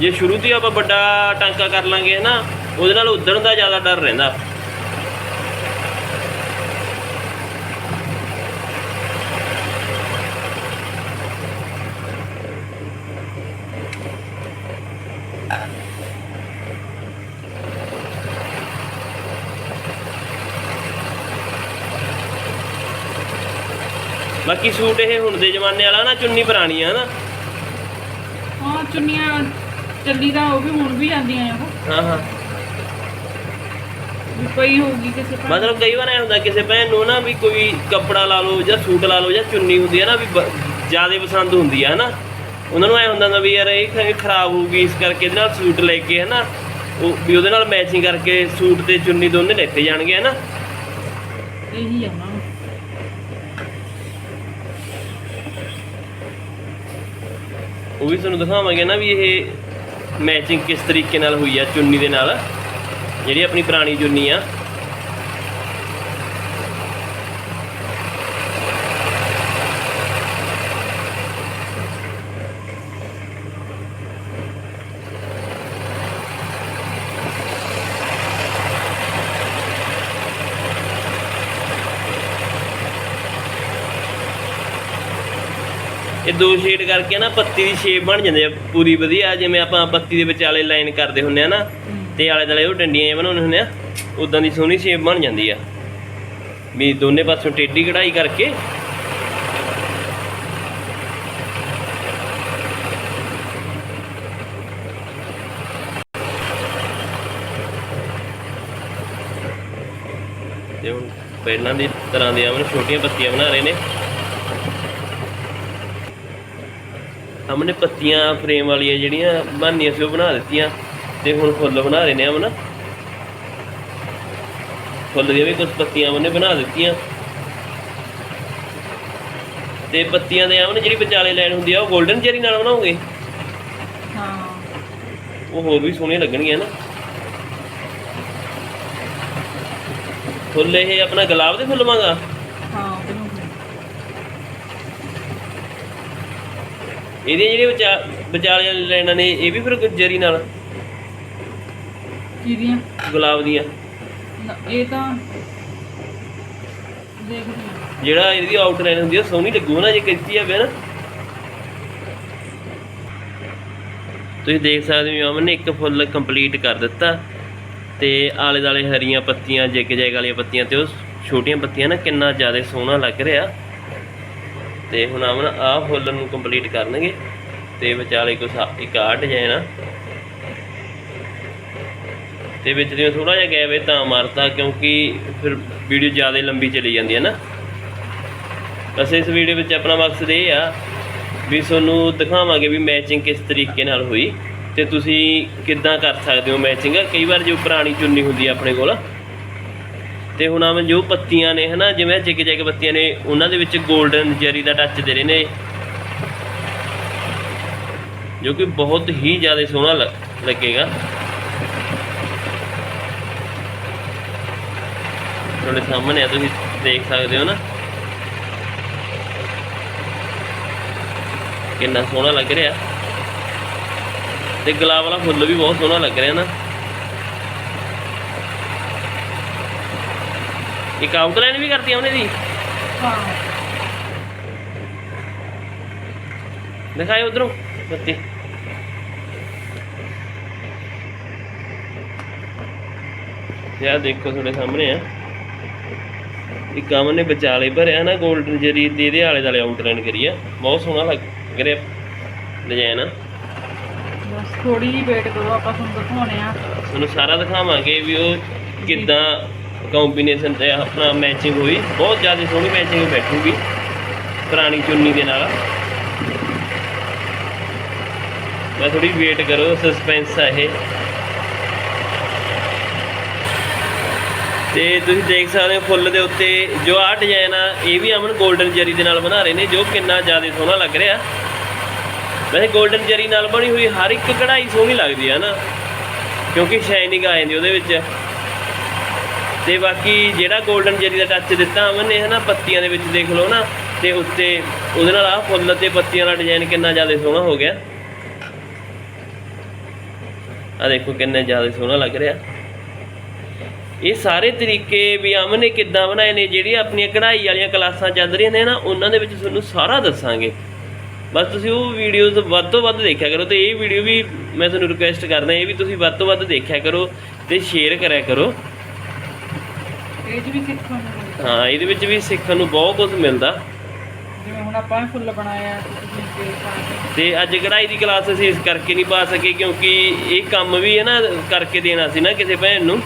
ਜੇ ਸ਼ੁਰੂ ਤੋਂ ਹੀ ਆਪਾਂ ਵੱਡਾ ਟਾਂਕਾ ਕਰ ਲਾਂਗੇ ਨਾ ਉਹਦੇ ਨਾਲ ਉਧੜਨ ਦਾ ਜ਼ਿਆਦਾ ਡਰ ਰਹਿੰਦਾ। ਬਾਕੀ ਸੂਟ ਇਹ ਹੁਣ ਦੇ ਜ਼ਮਾਨੇ ਵਾਲਾ ਨਾ ਚੁੰਨੀ ਪੁਰਾਣੀ ਆ ਨਾ। ਹਾਂ ਚੁੰਨੀਆਂ ਚੱਲੀ ਤਾਂ ਉਹ ਵੀ ਹੁਣ ਵੀ ਜਾਂਦੀਆਂ ਆ ਉਹ। ਹਾਂ ਹਾਂ। ਵੀ ਪਈ ਹੋਊਗੀ ਕਿਸੇ ਭਾਈ ਮਤਲਬ ਕਈ ਵਾਰ ਐ ਹੁੰਦਾ ਕਿਸੇ ਭੈਣ ਨੂੰ ਨਾ ਵੀ ਕੋਈ ਕੱਪੜਾ ਲਾ ਲਓ ਜਾਂ ਸੂਟ ਲਾ ਲਓ ਜਾਂ ਚੁੰਨੀ ਹੁੰਦੀ ਹੈ ਨਾ ਵੀ ਜ਼ਿਆਦਾ ਪਸੰਦ ਹੁੰਦੀ ਆ ਹਨਾ। ਉਹਨਾਂ ਨੂੰ ਐ ਹੁੰਦਾ ਨਾ ਵੀ ਯਾਰ ਇਹ ਖ- ਖਰਾਬ ਹੋਊਗੀ ਇਸ ਕਰਕੇ ਇਹਦੇ ਨਾਲ ਸੂਟ ਲੈ ਕੇ ਹਨਾ। ਉਹ ਵੀ ਉਹਦੇ ਨਾਲ ਮੈਚਿੰਗ ਕਰਕੇ ਸੂਟ ਤੇ ਚੁੰਨੀ ਦੋਨੇ ਲੈਤੇ ਜਾਣਗੇ ਹਨਾ। ਇਹੀ ਆ ਨੂੰ। ਉਹ ਵੀ ਤੁਹਾਨੂੰ ਦਿਖਾਵਾਂਗੇ ਨਾ ਵੀ ਇਹ ਮੈਚਿੰਗ ਕਿਸ ਤਰੀਕੇ ਨਾਲ ਹੋਈ ਆ, ਚੁੰਨੀ ਦੇ ਨਾਲ। ਜਿਹੜੀ ਆਪਣੀ ਪੁਰਾਣੀ ਚੁੰਨੀ ਆ। ਦੋ ਸ਼ੇਡ ਕਰਕੇ ਨਾ ਪੱਤੀ ਦੀ ਸ਼ੇਪ ਬਣ ਜਾਂਦੀ ਆ ਪੂਰੀ ਵਧੀਆ। ਜਿਵੇਂ ਆਪਾਂ ਪੱਤੀ ਦੇ ਵਿਚਾਲੇ ਲਾਈਨ ਕਰਦੇ ਹੁੰਨੇ ਆ ਨਾ, ਤੇ ਆਲੇ ਦੁਆਲੇ ਉਹ ਡੰਡੀਆਂ ਜਿਹੀਆਂ ਬਣਾਉਂਦੇ ਹੁੰਨੇ ਆ ਉਦਾਂ ਦੀ ਸੋਹਣੀ ਸ਼ੇਪ ਬਣ ਜਾਂਦੀ ਆ। ਵੀ ਦੋਨੇ ਪਾਸੋਂ ਟੇਢੀ ਕਢਾਈ ਕਰਕੇ ਤੇ ਹੁਣ ਪਹਿਲਾਂ ਦੀ ਤਰ੍ਹਾਂ ਦੀਆਂ ਮਨ ਛੋਟੀਆਂ ਪੱਤੀਆਂ ਬਣਾ ਰਹੇ ਨੇ। ਸਾਹਮਣੇ ਪੱਤੀਆਂ ਫਰੇਮ ਵਾਲੀਆਂ ਜਿਹੜੀਆਂ ਬਣਨੀਆਂ ਸੀ ਉਹ ਬਣਾ ਦਿੱਤੀਆਂ ਤੇ ਹੁਣ ਫੁੱਲ ਬਣਾ ਰਹੇ ਨੇ ਅਮਨ। ਫੁੱਲ ਦੀਆਂ ਵੀ ਕੁਝ ਪੱਤੀਆਂ ਉਹਨੇ ਬਣਾ ਦਿੱਤੀਆਂ। ਤੇ ਪੱਤੀਆਂ ਦੇ ਅਮਨ ਜਿਹੜੀ ਵਿਚਾਲੇ ਲਾਈਨ ਹੁੰਦੀ ਆ ਉਹ 골ਡਨ ਜੈਰੀ ਨਾਲ ਬਣਾਓਗੇ? ਹਾਂ। ਉਹ ਹੋਰ ਵੀ ਸੋਹਣੀਆਂ ਲੱਗਣਗੀਆਂ ਨਾ। ਫੁੱਲ ਇਹ ਆਪਣਾ ਗੁਲਾਬ ਦੇ ਫੁੱਲ ਵਾਂਗਾ ਹਾਂ ਬਣਾਉਂਦੇ ਇਹਦੀਆਂ ਜਿਹੜੀਆਂ ਵਿਚਾ ਵਿਚਾਲੇ ਲਾਈਨਾਂ ਨੇ ਇਹ ਵੀ ਫਿਰ ਜਰੀ ਨਾਲ? ਕਿਹਦੀਆਂ? ਗੁਲਾਬ ਦੀਆਂ। ਨਾ, ਇਹ ਤਾਂ ਦੇਖਦੇ ਹਾਂ। ਜਿਹੜਾ ਇਹਦੀ ਆਊਟਲਾਈਨ ਹੁੰਦੀ ਆ ਸੋਹਣੀ ਲੱਗੂ ਨਾ ਜੇ ਕੀਤੀ ਜਾਵੇ ਨਾ। ਤੁਸੀਂ ਦੇਖ ਸਕਦੇ ਹੋ ਅਮਨ ਨੇ ਇੱਕ ਫੁੱਲ ਕੰਪਲੀਟ ਕਰ ਦਿੱਤਾ। ਤੇ ਆਲੇ ਦਾਲੇ ਹਰੀਆਂ ਪੱਤੀਆਂ ਜਿਗ ਜੈਗ ਵਾਲੀਆਂ ਪੱਤੀਆਂ ਤੇ ਉਹ ਛੋਟੀਆਂ ਪੱਤੀਆਂ ਨਾ ਕਿੰਨਾ ਜ਼ਿਆਦਾ ਸੋਹਣਾ ਲੱਗ ਰਿਹਾ। ਤੇ ਹੁਣ ਅਮਨ ਆਹ ਫੁੱਲ ਨੂੰ ਕੰਪਲੀਟ ਕਰਨਗੇ ਤੇ ਵਿਚਾਲੇ ਕੁਛ ਇੱਕ ਆ ਡਿਜ਼ਾਈਨ ਆ। ਤੇ ਵਿੱਚ ਜਿਵੇਂ ਥੋੜਾ ਜਿਹਾ ਗੈਪ ਹੈ ਤਾਂ ਮਾਰਤਾ, ਕਿਉਂਕਿ ਫਿਰ ਵੀਡੀਓ ਜ਼ਿਆਦਾ ਲੰਬੀ ਚਲੀ ਜਾਂਦੀ ਹੈ ਨਾ। ਬਸ ਇਸ ਵੀਡੀਓ ਵਿੱਚ ਆਪਣਾ ਮਕਸਦ ਇਹ ਆ ਵੀ ਤੁਹਾਨੂੰ ਦਿਖਾਵਾਂਗੇ ਵੀ ਮੈਚਿੰਗ ਕਿਸ ਤਰੀਕੇ ਨਾਲ ਹੋਈ ਤੇ ਤੁਸੀਂ ਕਿੱਦਾਂ ਕਰ ਸਕਦੇ ਹੋ ਮੈਚਿੰਗ ਕਈ ਵਾਰ ਜੋ ਪੁਰਾਣੀ ਚੁੰਨੀ ਹੁੰਦੀ ਆਪਣੇ ਕੋਲ ਤੇ ਹੁਣ ਆਵੇਂ ਜੋ ਪੱਤੀਆਂ ਨੇ, ਹਨਾ, ਜਿਵੇਂ ਜਿਗ ਜਿਗ ਪੱਤੀਆਂ ਨੇ, ਉਹਨਾਂ ਦੇ ਵਿੱਚ 골ਡਨ ਜਰੀ ਦਾ ਟੱਚ ਦੇ ਰਹੇ ਨੇ। ਜੋ ਕਿ ਬਹੁਤ ਹੀ ਜ਼ਿਆਦਾ ਸੋਹਣਾ ਲੱਗ- ਲੱਗੇਗਾ। ਤੁਹਾਡੇ ਸਾਹਮਣੇ ਆ, ਤੁਸੀਂ ਦੇਖ ਸਕਦੇ ਹੋ ਨਾ। ਕਿੰਨਾ ਸੋਹਣਾ ਲੱਗ ਰਿਹਾ। ਤੇ ਗੁਲਾਬ ਵਾਲਾ ਫੁੱਲ ਵੀ ਬਹੁਤ ਸੋਹਣਾ ਲੱਗ ਰਿਹਾ ਨਾ। ਇੱਕ ਆਊਟਲਾਈਨ ਵੀ ਕਰਤੀ ਆ ਉਹਨੇ ਦੀ। ਹਾਂ। ਦਿਖਾਏ ਉਧਰੋਂ ਬੱਤੀ। ਯਾ ਦੇਖੋ ਤੁਹਾਡੇ ਸਾਹਮਣੇ ਆ। ਇੱਕ ਅਮਨ ਨੇ ਵਿਚਾਲੇ ਭਰਿਆ ਨਾ 골ਡਨ ਜਰੀ ਦੇ ਇਹਦੇ ਆਲੇ ਦੁਆਲੇ ਆਊਟਲਾਈਨ ਕਰੀ ਆ। ਬਹੁਤ ਸੋਹਣਾ ਲੱਗ ਰਿਹਾ ਡਿਜ਼ਾਈਨ ਬਸ ਥੋੜੀ ਜਿਹੀ ਵੇਟ ਕਰੋ ਆਪਾਂ ਤੁਹਾਨੂੰ ਦਿਖਾਉਣੇ ਆ। ਤੁਹਾਨੂੰ ਸਾਰਾ ਦਿਖਾਵਾਂਗੇ ਵੀ ਉਹ ਕਿੱਦਾਂ ਕੰਬੀਨੇਸ਼ਨ ਤੇ ਆਪਣਾ ਮੈਚਿੰਗ ਹੋਈ। ਬਹੁਤ ਜ਼ਿਆਦਾ ਸੋਹਣੀ ਮੈਚਿੰਗ ਬੈਠੂਗੀ, ਪੁਰਾਣੀ ਚੁੰਨੀ ਦੇ ਨਾਲ। ਮੈਂ ਥੋੜੀ ਵੇਟ ਕਰੋ ਸਸਪੈਂਸ ਆ ਇਹ। ਤੇ ਤੁਸੀਂ ਦੇਖ ਸਕਦੇ ਹੋ ਫੁੱਲ ਦੇ ਉੱਤੇ ਜੋ ਆਹ ਡਿਜ਼ਾਈਨ ਆ, ਇਹ ਵੀ ਅਮਨ 골ਡਨ ਜਰੀ ਦੇ ਨਾਲ ਬਣਾ ਰਹੇ ਨੇ, ਜੋ ਕਿੰਨਾ ਜ਼ਿਆਦਾ ਸੋਹਣਾ ਲੱਗ ਰਿਹਾ। ਵੈਸੇ 골ਡਨ ਜਰੀ ਨਾਲ ਬਣੀ ਹੋਈ ਹਰ ਇੱਕ ਕਢਾਈ ਸੋਹਣੀ ਲੱਗਦੀ ਹੈ ਨਾ, ਕਿਉਂਕਿ ਸ਼ਾਈਨਿੰਗ ਆ ਜਾਂਦੀ ਉਹਦੇ ਵਿੱਚ। ਤੇ ਬਾਕੀ ਜਿਹੜਾ 골ਡਨ ਜਰੀ ਦਾ ਟੱਚ ਦਿੱਤਾ ਅਮਨ ਨੇ, ਹਨਾ, ਪੱਤੀਆਂ ਦੇ ਵਿੱਚ ਦੇਖ ਲਓ ਨਾ, ਤੇ ਉੱਤੇ ਉਹਦੇ ਨਾਲ ਆਹ ਫੁੱਲ ਤੇ ਪੱਤੀਆਂ ਦਾ ਡਿਜ਼ਾਈਨ ਕਿੰਨਾ ਜ਼ਿਆਦਾ ਸੋਹਣਾ ਹੋ ਗਿਆ। ਆ ਦੇਖੋ ਕਿੰਨਾ ਜ਼ਿਆਦਾ ਸੋਹਣਾ ਲੱਗ ਰਿਹਾ। ਇਹ ਸਾਰੇ ਤਰੀਕੇ ਵੀ ਅਮਨ ਨੇ ਕਿੱਦਾਂ ਬਣਾਏ ਨੇ, ਜਿਹੜੀਆਂ ਆਪਣੀਆਂ ਕਢਾਈ ਵਾਲੀਆਂ ਕਲਾਸਾਂ ਚੱਲ ਰਹੀਆਂ ਨੇ ਨਾ, ਉਹਨਾਂ ਦੇ ਵਿੱਚ ਤੁਹਾਨੂੰ ਸਾਰਾ ਦੱਸਾਂਗੇ। ਬਸ ਤੁਸੀਂ ਉਹ ਵੀਡੀਓਜ਼ ਵੱਧ ਤੋਂ ਵੱਧ ਦੇਖਿਆ ਕਰੋ, ਤੇ ਇਹ ਵੀਡੀਓ ਵੀ ਮੈਂ ਤੁਹਾਨੂੰ ਰਿਕੁਐਸਟ ਕਰਦਾ, ਇਹ ਵੀ ਤੁਸੀਂ ਵੱਧ ਤੋਂ ਵੱਧ ਦੇਖਿਆ ਕਰੋ ਤੇ ਸ਼ੇਅਰ ਕਰਿਆ ਕਰੋ। ਇਹ 'ਚ ਵੀ ਸਿੱਖਣ ਨੂੰ। ਮਿਲਦਾ ਹਾਂ ਇਹਦੇ ਵਿੱਚ ਵੀ ਸਿੱਖਣ ਨੂੰ ਬਹੁਤ ਕੁਝ ਮਿਲਦਾ। ਜਿਵੇਂ ਹੁਣ ਆਪਾਂ ਇਹ ਫੁੱਲ ਬਣਾਇਆ ਤੁਸੀਂ ਹੋ। ਤੇ ਅੱਜ ਕਢਾਈ ਦੀ ਕਲਾਸ ਅਸੀਂ ਇਸ ਕਰਕੇ ਨਹੀਂ ਪਾ ਸਕੇ ਕਿਉਂਕਿ ਇਹ ਕੰਮ ਵੀ ਹੈ ਨਾ ਕਰਕੇ ਦੇਣਾ ਸੀ ਨਾ ਕਿਸੇ ਭੈਣ ਨੂੰ।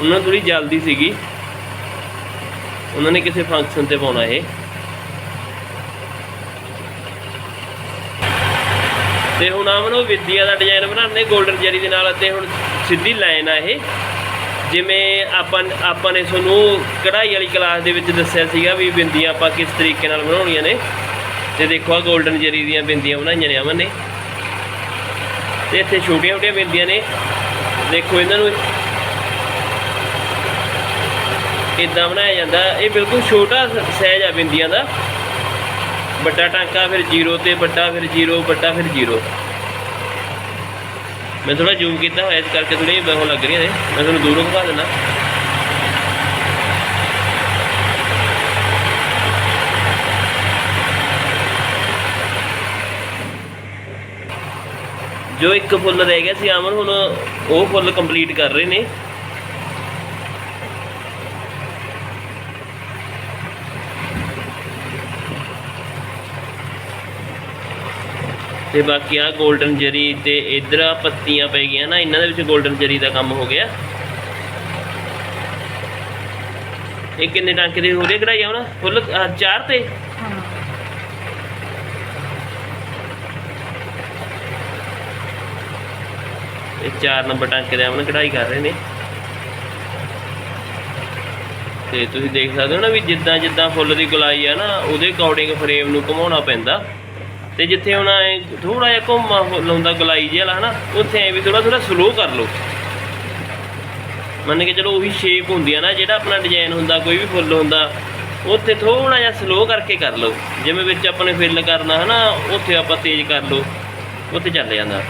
ਉਹਨਾਂ ਥੋੜੀ ਜਲਦੀ ਸੀਗੀ। ਉਹਨਾਂ ਨੇ ਕਿਸੇ ਫੰਕਸ਼ਨ ਤੇ ਪਾਉਣਾ ਇਹ। ਤੇ ਹੁਣ ਆਮਨ ਉਹ ਵਿਦਿਆ ਦਾ ਡਿਜ਼ਾਈਨ ਬਣਾਉਂਦੇ 골ਡਨ ਜਰੀ ਦੇ ਨਾਲ ਤੇ ਹੁਣ ਸਿੱਧੀ ਲਾਈਨ ਆ ਇਹ। ਜਿਵੇਂ ਆਪਾਂ ਆਪਾਂ ਨੇ ਤੁਹਾਨੂੰ ਕਢਾਈ ਵਾਲੀ ਕਲਾਸ ਦੇ ਵਿੱਚ ਦੱਸਿਆ ਸੀਗਾ ਵੀ ਬਿੰਦੀਆਂ ਆਪਾਂ ਕਿਸ ਤਰੀਕੇ ਨਾਲ ਬਣਾਉਣੀਆਂ ਨੇ। ਤੇ ਦੇਖੋ ਆ 골ਡਨ ਜਰੀ ਦੀਆਂ ਬਿੰਦੀਆਂ ਬਣਾਈਆਂ ਨੇ ਅਮਨ ਨੇ। ਤੇ ਇੱਥੇ ਛੋਟੀਆਂ ਛੋਟੀਆਂ ਬਿੰਦੀਆਂ ਨੇ। ਦੇਖੋ ਇਹਨਾਂ ਨੂੰ ਇਦਾਂ ਬਣਾਇਆ ਜਾਂਦਾ। ਇਹ ਬਿਲਕੁਲ ਛੋਟਾ ਸਾਈਜ਼ ਆ ਬਿੰਦੀਆਂ ਦਾ। ਵੱਡਾ ਟਾਂਕਾ ਫਿਰ 0 ਤੇ ਵੱਡਾ ਫਿਰ 0 ਵੱਡਾ ਫਿਰ 0 ਮੈਂ ਥੋੜਾ ਜ਼ੂਮ ਕੀਤਾ ਹੋਇਆ, ਇਸ ਕਰਕੇ ਥੋੜੀ ਬਹੁਤ ਲੱਗ ਰਹੀਆਂ ਨੇ। ਮੈਂ ਤੁਹਾਨੂੰ ਦੂਰੋਂ ਦਿਖਾ ਦਿੰਦਾ। ਜੋ ਇੱਕ ਫੁੱਲ ਰਹਿ ਗਿਆ ਸੀ, ਅਮਨ, ਹੁਣ ਉਹ ਫੁੱਲ ਕੰਪਲੀਟ ਕਰ ਰਹੇ ਨੇ। ਤੇ ਬਾਕੀ ਆ 골ਡਨ ਜਰੀ ਤੇ ਇਧਰ ਆ ਪੱਤੀਆਂ ਪੈ ਗਈਆਂ ਨਾ, ਇਹਨਾਂ ਦੇ ਵਿੱਚ 골ਡਨ ਜਰੀ ਦਾ ਕੰਮ ਹੋ ਗਿਆ। ਇਹ ਕਿੰਨੇ ਟਾਂਕੇ ਦੇ ਹੋ ਰਹੇ ਕਢਾਈ ਆ ਫੁੱਲ ਚਾਰ ਤੇ? ਇਹ ਚਾਰ ਨੰਬਰ ਟਾਂਕੇ ਦੇ ਆਮਨ ਕਢਾਈ ਕਰ ਰਹੇ ਨੇ। ਤੇ ਤੁਸੀਂ ਦੇਖ ਸਕਦੇ ਹੋ ਨਾ ਵੀ ਜਿੱਦਾਂ ਜਿੱਦਾਂ ਫੁੱਲ ਦੀ ਗੁਲਾਈ ਆ ਨਾ, ਉਹਦੇ ਅਕੋਰਡਿੰਗ ਫਰੇਮ ਨੂੰ ਘੁਮਾਉਣਾ ਪੈਂਦਾ। ਤੇ ਜਿੱਥੇ ਹੁਣ ਐ ਥੋੜਾ ਜਿਹਾ ਘੁੰਮਾ ਫੁੱਲ ਹੁੰਦਾ ਗੁਲਾਈ ਜਿਹਾ ਵਾਲਾ, ਹਨਾ, ਉੱਥੇ ਐ ਵੀ ਥੋੜਾ ਥੋੜਾ ਸਲੋ ਕਰ ਲਓ। ਮੰਨ ਕੇ ਚਲੋ ਉਹੀ ਸ਼ੇਪ ਹੁੰਦੀ ਆ ਨਾ, ਜਿਹੜਾ ਆਪਣਾ ਡਿਜ਼ਾਈਨ ਹੁੰਦਾ, ਕੋਈ ਵੀ ਫੁੱਲ ਹੁੰਦਾ, ਉੱਥੇ ਥੋੜਾ ਜਿਹਾ ਸਲੋ ਕਰਕੇ ਕਰ ਲਓ। ਜਿਵੇਂ ਵਿੱਚ ਆਪਾਂ ਨੇ ਫਿੱਲ ਕਰਨਾ, ਹਨਾ, ਉੱਥੇ ਆਪਾਂ ਤੇਜ਼ ਕਰ ਲਓ, ਉੱਥੇ ਚੱਲ ਜਾਂਦਾ।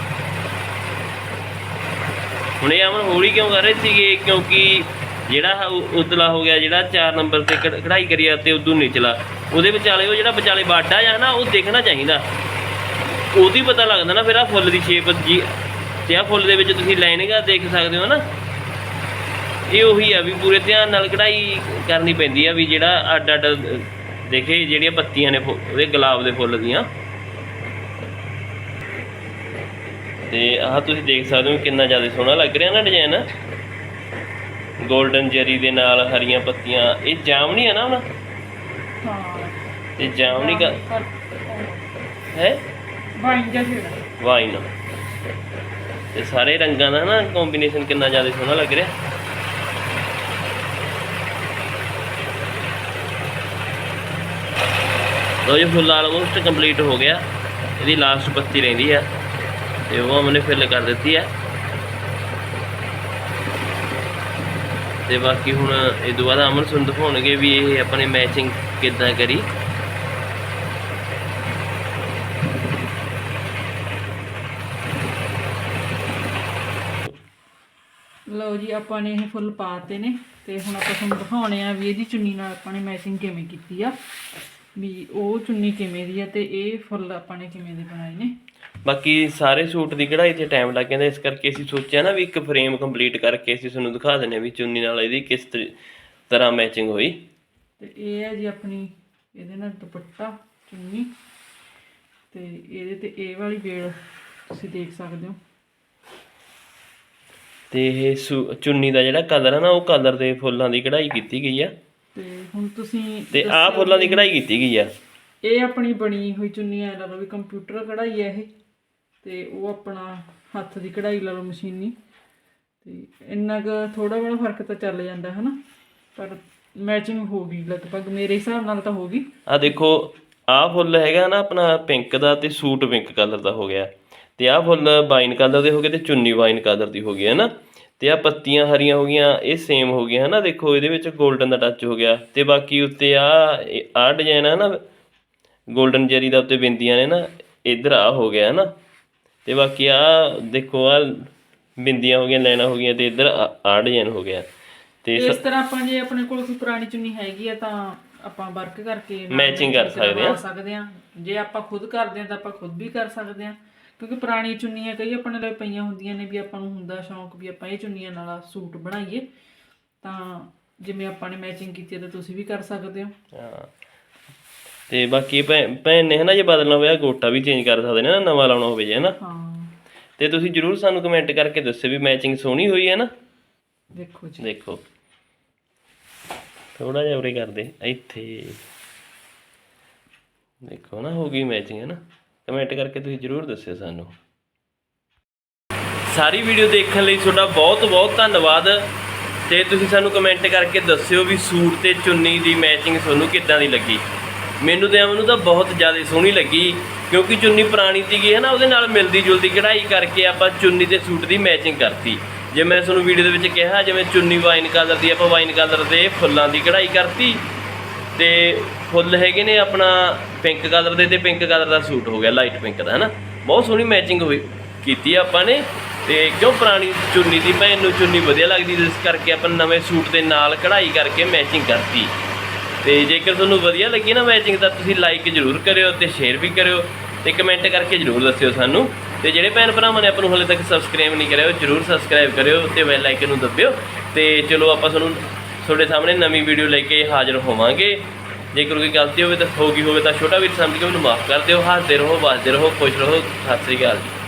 ਹੁਣ ਇਹ ਅਮਨ ਹੌਲੀ ਕਿਉਂ ਕਰ ਰਹੇ ਸੀਗੇ? ਕਿਉਂਕਿ ਜਿਹੜਾ ਉਤਲਾ ਹੋ ਗਿਆ, ਜਿਹੜਾ 4 ਨੰਬਰ ਤੇ ਕਢਾਈ ਕਰੀ ਤੇ ਉਦੋਂ ਨਿਚਲਾ। ਉਹਦੇ ਵਿਚਾਲੇ ਉਹ ਜਿਹੜਾ ਵਿਚਾਲੇ ਬਾਡਾ ਜਾਂ ਨਾ, ਉਹ ਦੇਖਣਾ ਚਾਹੀਦਾ। ਉਹਦੀ ਪਤਾ ਲੱਗਦਾ ਨਾ ਫਿਰ ਆ ਫੁੱਲ ਦੀ ਸ਼ੇਪ ਜੀ। ਤੇ ਆ ਫੁੱਲ ਦੇ ਵਿੱਚ ਤੁਸੀਂ ਲਾਈਨਿੰਗਾਂ ਦੇਖ ਸਕਦੇ ਹੋ ਨਾ। ਇਹ ਉਹੀ ਆ ਵੀ ਪੂਰੇ ਧਿਆਨ ਨਾਲ ਕਢਾਈ ਕਰਨੀ ਪੈਂਦੀ ਆ ਵੀ ਜਿਹੜਾ ਅੱਡ ਅੱਡ, ਦੇਖੇ ਜਿਹੜੀਆਂ ਪੱਤੀਆਂ ਨੇ ਉਹਦੇ ਗੁਲਾਬ ਦੇ ਫੁੱਲ ਦੀਆਂ। ਤੇ ਆਹ ਤੁਸੀਂ ਦੇਖ ਸਕਦੇ ਹੋ ਕਿੰਨਾ ਜ਼ਿਆਦਾ ਸੋਹਣਾ ਲੱਗ ਰਿਹਾ ਨਾ ਡਿਜ਼ਾਈਨ 골ਡਨ ਜਰੀ ਦੇ ਨਾਲ ਹਰੀਆਂ ਪੱਤੀਆਂ। ਇਹ ਜਾਮਨੀ ਆ ਨਾ ਹੁਣ? ਹਾਂ। ਤੇ ਜਾਮਨੀ ਦਾ ਹੈ? ਵਾਈਨ ਜਿਹਾ ਸੀ। ਵਾਈਨ। ਤੇ ਸਾਰੇ ਰੰਗਾਂ ਦਾ ਨਾ ਕੰਬੀਨੇਸ਼ਨ ਕਿੰਨਾ ਜ਼ਿਆਦਾ ਸੋਹਣਾ ਲੱਗ ਰਿਹਾ। ਲੋ ਜੀ ਫੁੱਲ ਆਲਮੋਸਟ ਕੰਪਲੀਟ ਹੋ ਗਿਆ। ਇਹਦੀ ਲਾਸਟ ਪੱਤੀ ਰਹਿੰਦੀ ਆ। ਤੇ ਉਹ ਹਮਨੇ ਫਿਲ ਕਰ ਦਿੱਤੀ ਆ। ਤੇ ਬਾਕੀ ਹੁਣ ਇਹ ਤੋਂ ਬਾਅਦ ਅਮਨ ਸੁਣ ਦਿਖਾਉਣਗੇ ਵੀ ਇਹ ਆਪਣੇ ਮੈਚਿੰਗ ਕਿੱਦਾਂ ਕਰੀ। ਲਓ ਜੀ, ਆਪਾਂ ਨੇ ਇਹ ਫੁੱਲ ਪਾਤੇ ਨੇ ਤੇ ਹੁਣ ਆਪਾਂ ਤੁਹਾਨੂੰ ਦਿਖਾਉਣੇ ਆ ਵੀ ਇਹਦੀ ਚੁੰਨੀ ਨਾਲ ਆਪਾਂ ਨੇ ਮੈਚਿੰਗ ਕਿਵੇਂ ਕੀਤੀ ਆ। ਵੀ ਉਹ ਚੁੰਨੀ ਕਿਵੇਂ ਦੀ ਆ ਤੇ ਇਹ ਫੁੱਲ ਆਪਾਂ ਨੇ ਕਿਵੇਂ ਦੇ ਬਣਾਏ ਨੇ? ਬਾਕੀ ਸਾਰੇ ਸੂਟ ਦੀ ਕਢਾਈ ਤੇ ਟਾਈਮ ਲੱਗ ਜਾਂਦਾ ਇਸ ਕਰਕੇ ਅਸੀਂ ਸੋਚਿਆ ਨਾ ਵੀ ਇੱਕ ਫਰੇਮ ਕੰਪਲੀਟ ਕਰਕੇ ਅਸੀਂ ਤੁਹਾਨੂੰ ਦਿਖਾ ਦਿੰਨੇ ਵੀ ਚੁੰਨੀ ਨਾਲ ਇਹਦੀ ਕਿਸ ਤਰੀ- ਤਰ੍ਹਾਂ ਮੈਚਿੰਗ ਹੋਈ। ਤੇ ਇਹ ਹੈ ਜੀ ਆਪਣੀ ਇਹਦੇ ਨਾਲ ਦੁਪੱਟਾ ਚੁੰਨੀ ਤੇ ਇਹਦੇ ਤੇ ਇਹ ਵਾਲੀ ਬੇੜ ਤੁਸੀਂ ਦੇਖ ਸਕਦੇ ਹੋ। ਤੇ ਇਹ ਸੂ- ਚੁੰਨੀ ਦਾ ਜਿਹੜਾ ਕਲਰ ਹੈ ਨਾ ਉਹ ਕਲਰ ਦੇ ਫੁੱਲਾਂ ਦੀ ਕਢਾਈ ਕੀਤੀ ਗਈ ਆ। ਤੇ ਹੁਣ ਤੁਸੀਂ ਤੇ ਆਹ ਫੁੱਲਾਂ ਦੀ ਕਢਾਈ ਕੀਤੀ ਗਈ ਆ। ਇਹ ਆਪਣੀ ਬਣੀ ਹੋਈ ਚੁੰਨੀ ਐ ਲਾ ਲਓ ਵੀ ਕੰਪਿਊਟਰ ਕਢਾਈ ਹੈ ਇਹ। ਤੇ ਉਹ ਆਪਣਾ ਹੱਥ ਦੀ ਕਢਾਈ ਲਾ ਲਓ ਮਸ਼ੀਨੀ। ਤੇ ਇੰਨਾ ਕੁ ਥੋੜਾ ਬੜਾ ਫ਼ਰਕ ਤਾਂ ਚੱਲ ਜਾਂਦਾ ਹੈ ਨਾ ਪਰ ਮੈਚਿੰਗ ਹੋ ਗਈ ਲਗਭਗ ਮੇਰੇ ਹਿਸਾਬ ਨਾਲ ਤਾਂ ਹੋ ਗਈ। ਆ ਦੇਖੋ ਆਹ ਫੁੱਲ ਹੈਗਾ ਨਾ ਆਪਣਾ ਪਿੰਕ ਦਾ ਤੇ ਸੂਟ ਪਿੰਕ ਕਲਰ ਦਾ ਹੋ ਗਿਆ। ਤੇ ਆਹ ਫੁੱਲ ਵਾਈਨ ਕਲਰ ਦੇ ਹੋ ਗਏ ਤੇ ਚੁੰਨੀ ਵਾਈਨ ਕਲਰ ਦੀ ਹੋ ਗਈ ਹੈ ਨਾ? ਤੇ ਆ ਪੱਤੀਆਂ ਹਰੀਆਂ ਹੋ ਗਈਆਂ ਇਹ ਸੇਮ ਹੋ ਗਈਆਂ ਹਨਾ? ਦੇਖੋ ਇਹਦੇ ਵਿੱਚ 골ਡਨ ਦਾ ਟੱਚ ਹੋ ਗਿਆ ਤੇ ਬਾਕੀ ਉੱਤੇ ਆ ਆ ਡਿਜ਼ਾਈਨ ਹੈ ਨਾ 골ਡਨ ਜਰੀ ਦਾ ਉੱਤੇ ਬਿੰਦੀਆਂ ਨੇ ਨਾ ਇਧਰ ਆ ਹੋ ਗਿਆ ਹਨਾ? ਤੇ ਬਾਕੀ ਆ ਦੇਖੋ ਆ ਬਿੰਦੀਆਂ ਹੋ ਗਈਆਂ ਲੈਣਾ ਹੋ ਗਈਆਂ ਤੇ ਇਧਰ ਆ ਡਿਜ਼ਾਈਨ ਹੋ ਗਿਆ। ਤੇ ਇਸ ਤਰ੍ਹਾਂ ਆਪਾਂ ਜੇ ਆਪਣੇ ਕੋਲ ਕੋਈ ਪੁਰਾਣੀ ਚੁੰਨੀ ਹੈਗੀ ਆ ਤਾਂ ਆਪਾਂ ਵਰਕ ਕਰਕੇ Matching ਕਰ ਸਕਦੇ ਸਕਦੇ ਆ ਜੇ ਆਪਾਂ ਖੁਦ ਕਰਦੇ ਆ ਤਾਂ ਆਪਾਂ ਖੁਦ ਵੀ ਕਰ ਸਕਦੇ ਆ ਕਿਉਂਕਿ ਪੁਰਾਣੀ ਚੁੰਨੀਆਂ ਕਈ ਆਪਣੇ ਲਈ ਪਈਆਂ ਹੁੰਦੀਆਂ ਨੇ ਵੀ ਆਪਾਂ ਨੂੰ ਹੁੰਦਾ ਸ਼ੌਂਕ ਵੀ ਆਪਾਂ ਇਹ ਚੁੰਨੀਆਂ ਨਾਲ ਸੂਟ ਬਣਾਈਏ। ਤਾਂ ਜਿਵੇਂ ਆਪਾਂ ਨੇ ਮੈਚਿੰਗ ਕੀਤੀ ਤਾਂ ਤੁਸੀਂ ਵੀ ਕਰ ਸਕਦੇ ਹੋ। ਹਾਂ। ਤੇ ਬਾਕੀ ਭੈਣ ਨੇ ਹਨਾ ਜੇ ਬਦਲਣਾ ਹੋਇਆ ਗੋਟਾ ਵੀ ਚੇਂਜ ਕਰ ਸਕਦੇ ਨੇ ਨਾ ਨਵਾਂ ਲਾਉਣਾ ਹੋਵੇ ਜੇ ਹਨਾ। ਹਾਂ। ਤੇ ਤੁਸੀਂ ਜਰੂਰ ਸਾਨੂੰ ਕਮੈਂਟ ਕਰਕੇ ਦੱਸਿਓ ਵੀ ਮੈਚਿੰਗ ਸੋਹਣੀ ਹੋਈ ਹੈ ਨਾ। ਦੇਖੋ ਜੀ। ਦੇਖੋ। ਥੋੜਾ ਜਿਹਾ ਉਰੇ ਕਰਦੇ ਇੱਥੇ। ਦੇਖੋ ਨਾ ਹੋ ਗਈ ਮੈਚਿੰਗ ਹੈ ਨਾ ਕਮੈਂਟ ਕਰਕੇ ਤੁਸੀਂ ਜਰੂਰ ਦੱਸਿਓ ਸਾਨੂੰ। ਸਾਰੀ ਵੀਡੀਓ ਦੇਖਣ ਲਈ ਤੁਹਾਡਾ ਬਹੁਤ ਬਹੁਤ ਧੰਨਵਾਦ। ਤੇ ਤੁਸੀਂ ਸਾਨੂੰ ਕਮੈਂਟ ਕਰਕੇ ਦੱਸਿਓ ਵੀ ਸੂਟ ਤੇ ਚੁੰਨੀ ਦੀ ਮੈਚਿੰਗ ਤੁਹਾਨੂੰ ਕਿੱਦਾਂ ਦੀ ਲੱਗੀ। ਮੈਨੂੰ ਤੇ ਮੈਨੂੰ ਤਾਂ ਬਹੁਤ ਜ਼ਿਆਦਾ ਸੋਹਣੀ ਲੱਗੀ, ਕਿਉਂਕਿ ਚੁੰਨੀ ਪੁਰਾਣੀ ਸੀਗੀ ਹੈ ਨਾ, ਉਹਦੇ ਨਾਲ ਮਿਲਦੀ ਜੁਲਦੀ ਕਢਾਈ ਕਰਕੇ ਆਪਾਂ ਚੁੰਨੀ ਤੇ ਸੂਟ ਦੀ ਮੈਚਿੰਗ ਕਰਤੀ। ਜੇ ਮੈਂ ਤੁਹਾਨੂੰ ਵੀਡੀਓ ਦੇ ਵਿੱਚ ਕਿਹਾ, ਜਿਵੇਂ ਚੁੰਨੀ ਵਾਈਨ ਕਲਰ ਦੀ, ਆਪਾਂ ਵਾਈਨ ਕਲਰ ਦੇ ਫੁੱਲਾਂ ਦੀ ਕਢਾਈ ਕਰਤੀ, ਤੇ ਫੁੱਲ ਹੈਗੇ ਨੇ ਆਪਣਾ ਪਿੰਕ ਕਲਰ ਦੇ ਤੇ ਪਿੰਕ ਕਲਰ ਦਾ ਸੂਟ ਹੋ ਗਿਆ ਲਾਈਟ ਪਿੰਕ ਦਾ, ਹਨਾ? ਬਹੁਤ ਸੋਹਣੀ ਮੈਚਿੰਗ ਹੋਈ, ਕੀਤੀ ਆਪਾਂ ਨੇ ਤੇ ਕਿਉਂ ਪੁਰਾਣੀ ਚੁੰਨੀ ਦੀ ਭੈਣ ਨੂੰ ਚੁੰਨੀ ਵਧੀਆ ਲੱਗਦੀ, ਜਿਸ ਕਰਕੇ ਆਪਾਂ ਨਵੇਂ ਸੂਟ ਦੇ ਨਾਲ ਕਢਾਈ ਕਰਕੇ ਮੈਚਿੰਗ ਕਰਤੀ। ਤੇ ਜੇਕਰ ਤੁਹਾਨੂੰ ਵਧੀਆ ਲੱਗੀ ਨਾ ਮੈਚਿੰਗ ਤਾਂ ਤੁਸੀਂ ਲਾਈਕ ਜ਼ਰੂਰ ਕਰਿਓ ਤੇ ਸ਼ੇਅਰ ਵੀ ਕਰਿਓ ਤੇ ਕਮੈਂਟ ਕਰਕੇ ਜ਼ਰੂਰ ਦੱਸਿਓ ਸਾਨੂੰ। ਤੇ ਜਿਹੜੇ ਭੈਣ ਭਰਾਵਾਂ ਨੇ ਆਪਾਂ ਨੂੰ ਹਲੇ ਤੱਕ ਸਬਸਕ੍ਰਾਈਬ ਨਹੀਂ ਕਰਿਆ ਉਹ ਜ਼ਰੂਰ ਸਬਸਕ੍ਰਾਈਬ ਕਰਿਓ ਤੇ ਬੈਲ ਆਈਕਨ ਨੂੰ ਦਬਿਓ। ਤੇ ਚਲੋ ਆਪਾਂ ਤੁਹਾਨੂੰ ਤੁਹਾਡੇ ਸਾਹਮਣੇ ਨਵੀਂ ਵੀਡੀਓ ਲੈ ਕੇ ਹਾਜ਼ਰ ਹੋਵਾਂਗੇ। ਜੇਕਰ ਕੋਈ ਗਲਤੀ ਹੋਵੇ ਤਾਂ ਹੋ ਗਈ ਹੋਵੇ ਤਾਂ ਛੋਟਾ ਵੀਰ ਸਮਝ ਕੇ ਮੈਨੂੰ ਮਾਫ ਕਰ ਦਿਓ। ਹੱਸਦੇ ਰਹੋ, ਵੱਸਦੇ ਰਹੋ, ਖੁਸ਼ ਰਹੋ। ਸਤਿ ਸ੍ਰੀ ਅਕਾਲ ਜੀ।